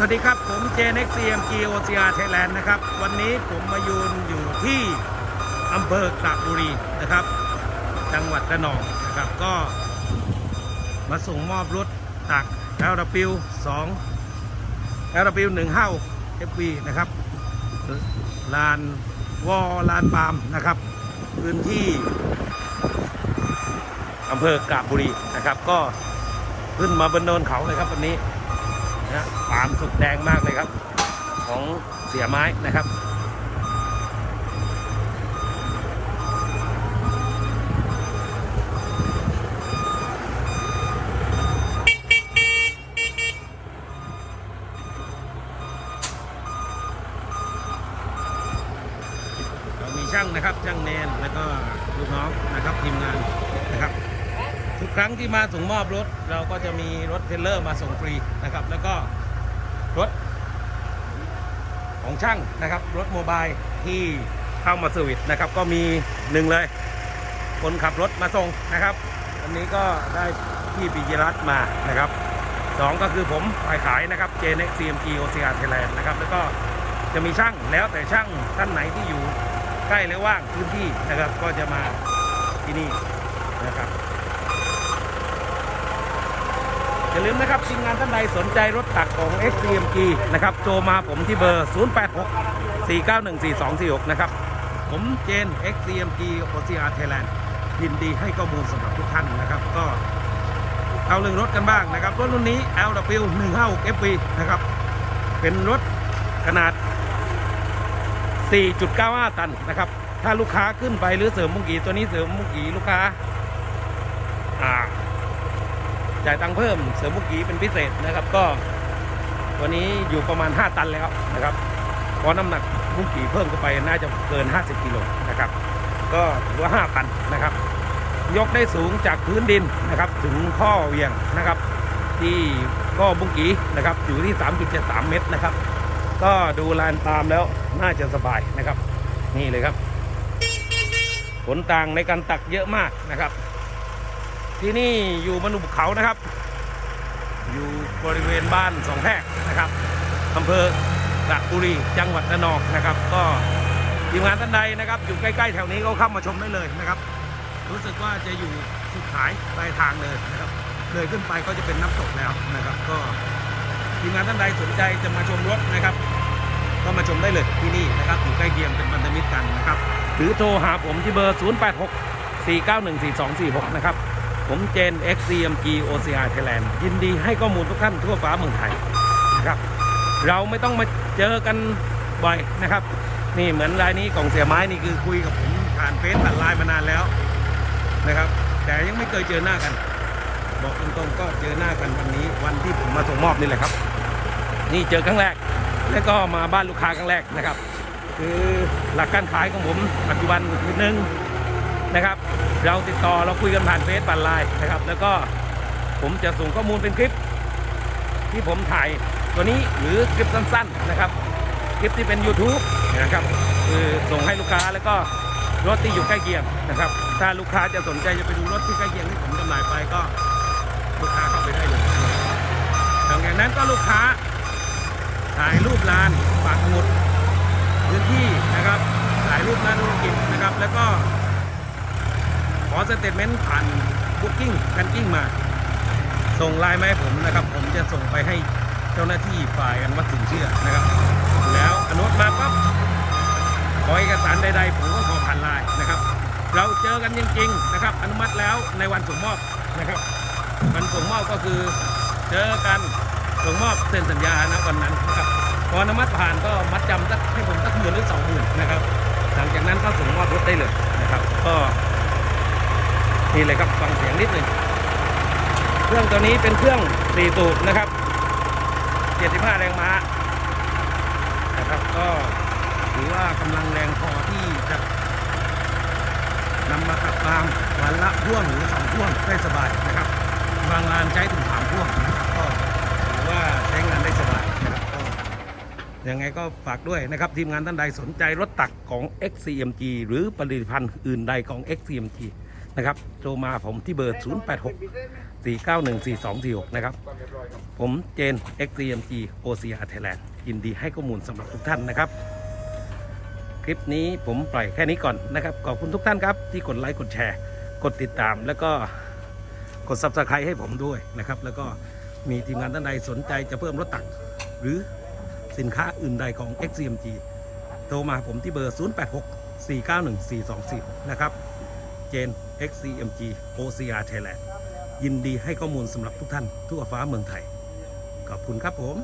สวัสดีครับ ผม JNX CMG OCR Thailand นนะครับ วันนี้ผมมายืนอยู่ที่อำเภอกระบุรีนะครับ จังหวัดระนองนะครับก็ มาส่งมอบรถตัก LW 2 LW 156 FV นะครับลานวอลานปาล์มนะครับ พื้นที่อำเภอกาบบุรีนะครับ ก็ขึ้นมาบนเนินเขาเลยครับวันนี้ นะปาล์มสุกแดงมากเลยครับ ของเสียไม้นะครับเรามีช่างนะครับช่างเนนแล้วก็ลูกน้องนะครับทีมงานนะครับ ทุกครั้งที่มาส่งมอบรถ เราก็จะมีรถเทรลเลอร์มาส่งฟรีนะครับ แล้วก็รถของช่างนะครับ รถโมบายที่เข้ามาเซอร์วิสนะครับ ก็มีหนึ่งเลย คนขับรถมาส่งนะครับวันนี้ก็ได้พี่ปิยรัตน์มานะครับสองก็คือผมฝ่ายขายนะครับ JNX CMG OCR Thailand นะครับ แล้วก็จะมีช่างแล้วแต่ช่างท่านไหนที่อยู่ใกล้และว่างพื้นที่นะครับ ก็จะมาที่นี่นะครับ อย่าลืมนะครับทีมงานท่านใดสนใจรถตักของ XCMG นะครับโทรมาผมที่เบอร์ 086 491 4246 นะครับ ผมเจน XCMG OCR Thailand ยินดีให้ข้อมูลสำหรับทุกท่านนะครับ ก็เอาเรื่องรถกันบ้างนะครับ รถรุ่นนี้ LW 156 FV นะครับ เป็นรถขนาด 4.95 ตันนะครับ ถ้าลูกค้าขึ้นไปหรือเสริมมุงกีตัวนี้เสริมมุงกีลูกค้าอ่า จ่ายตังค์เพิ่มเสริมมุกกีเป็นพิเศษนะครับ ก็ตัวนี้อยู่ประมาณ 5 ตันแล้วนะครับเพราะน้ำหนักมุกกีเพิ่มเข้าไปน่าจะเกิน 50กิโลนะครับ ก็ถือว่า 5 ตันนะครับ ยกได้สูงจากพื้นดินนะครับ ถึงข้อเหวียงนะครับ ที่ก็บุงกีนะครับอยู่ที่ 3.73 เมตรนะครับ ก็ดูลานตามแล้วน่าจะสบายนะครับ นี่เลยครับ ผลต่างในการตักเยอะมากนะครับ ที่นี่อยู่บนภูเขานะครับ อยู่บริเวณบ้านสองแพรกนะครับอำเภอกระบุรีจังหวัดระนองนะครับ ก็ทีมงานท่านใดนะครับ อยู่ใกล้ๆแถวนี้ก็เข้ามาชมได้เลยนะครับ รู้สึกว่าจะอยู่สุดท้ายปลายทางเลยนะครับเลยขึ้นไปก็จะเป็นน้ำตกแล้วนะครับ ก็ทีมงานท่านใดสนใจจะมาชมรถนะครับ ก็มาชมได้เลยที่นี่นะครับอยู่ใกล้เคียงเป็นพันธมิตรกันนะครับ หรือโทรหาผมที่เบอร์ 086 4914246 นะครับ ผมเจน XCMG OCR Thailand ยินดีให้ข้อมูลทุกท่านทั่วฟ้าเมืองไทยนะครับ เราไม่ต้องมาเจอกันบ่อยนะครับ นี่เหมือนรายนี้กล่องเสียไม้นี่คือคุยกับผมผ่านเฟซผ่านไลน์มานานแล้วนะครับ แต่ยังไม่เคยเจอหน้ากัน บอกตรงๆก็เจอหน้ากันวันนี้วันที่ผมมาส่งมอบนี่แหละครับ นี่เจอครั้งแรก แล้วก็มาบ้านลูกค้าครั้งแรกนะครับ คือหลักการขายของผมปัจจุบันนิดนึง นะครับ เราติดต่อเราคุยกันผ่านเฟซผ่านไลน์นะครับ แล้วก็ผมจะส่งข้อมูลเป็นคลิป ที่ผมถ่ายตัวนี้หรือคลิปสั้นๆนะครับ คลิปที่เป็น YouTube นะครับ คือส่งให้ลูกค้าแล้วก็รถที่อยู่ใกล้เคียงนะครับ ถ้าลูกค้าจะสนใจจะไปดูรถที่ใกล้เคียงที่ผมจำหน่ายไปก็ลูกค้าเข้าไปได้เลยหลังจากนั้นก็ลูกค้าถ่ายรูปลานปากหมุดพื้นที่นะครับถ่ายรูปหน้าธุรกิจนะครับ แล้วก็ อสเตทเมนต์ผ่านบุ๊กิ้งกันกิ้งมา ส่งไลน์มาให้ผมนะครับ ผมจะส่งไปให้เจ้าหน้าที่ฝ่ายอนุมัติสินเชื่อนะครับ แล้วอนุมัติมาปั๊บขอเอกสารใดๆ ผมก็ขอผ่านไลน์นะครับ เราเจอกันจริง ๆ นะครับ อนุมัติแล้วในวันส่งมอบนะครับวันส่งมอบก็คือเจอกันส่งมอบเซ็นสัญญานะวันนั้นนะครับพออนุมัติผ่านก็มัดจำสักให้ผมสักหมื่นหรือสองหมื่นนะครับ หลังจากนั้นก็ส่งมอบรถได้เลยีเลยครับฟังเสียงนิดหนึ่งเครื่องตัวนี้เป็นเครื่อง4สูบนะครับ 75 แรงม้านะครับก็ถือว่ากำลังแรงพอที่จะนำมาขับตามวันละพ่วงหรือสองพ่วงได้สบายนะครับ บางงานใช้ถึงสามพ่วงนะครับก็ถือว่าใช้งานได้สบายนะครับก็ยังไงก็ฝากด้วยนะครับ ทีมงานท่านใดสนใจรถตักของ XCMG หรือผลิตภัณฑ์อื่นใดของ XCMG นะครับโทรมาผมที่เบอร์ 086 491 4246 นะครับ ผมเจน XCMG OCR Thailand ยินดีให้ข้อมูลสำหรับทุกท่านนะครับ คลิปนี้ผมปล่อยแค่นี้ก่อนนะครับ ขอบคุณทุกท่านครับ ที่กดไลค์กดแชร์ กดติดตามแล้วก็กด Subscribe ให้ผมด้วยนะครับ แล้วก็มีทีมงานท่านใดสนใจจะเพิ่มรถตัก หรือสินค้าอื่นใดของ XCMG โทรมาผมที่เบอร์ 086 491 4246 นะครับ เจน XCMG OCR Thailand ยินดีให้ข้อมูลสำหรับทุกท่านทั่วฟ้าเมืองไทย ขอบคุณครับผม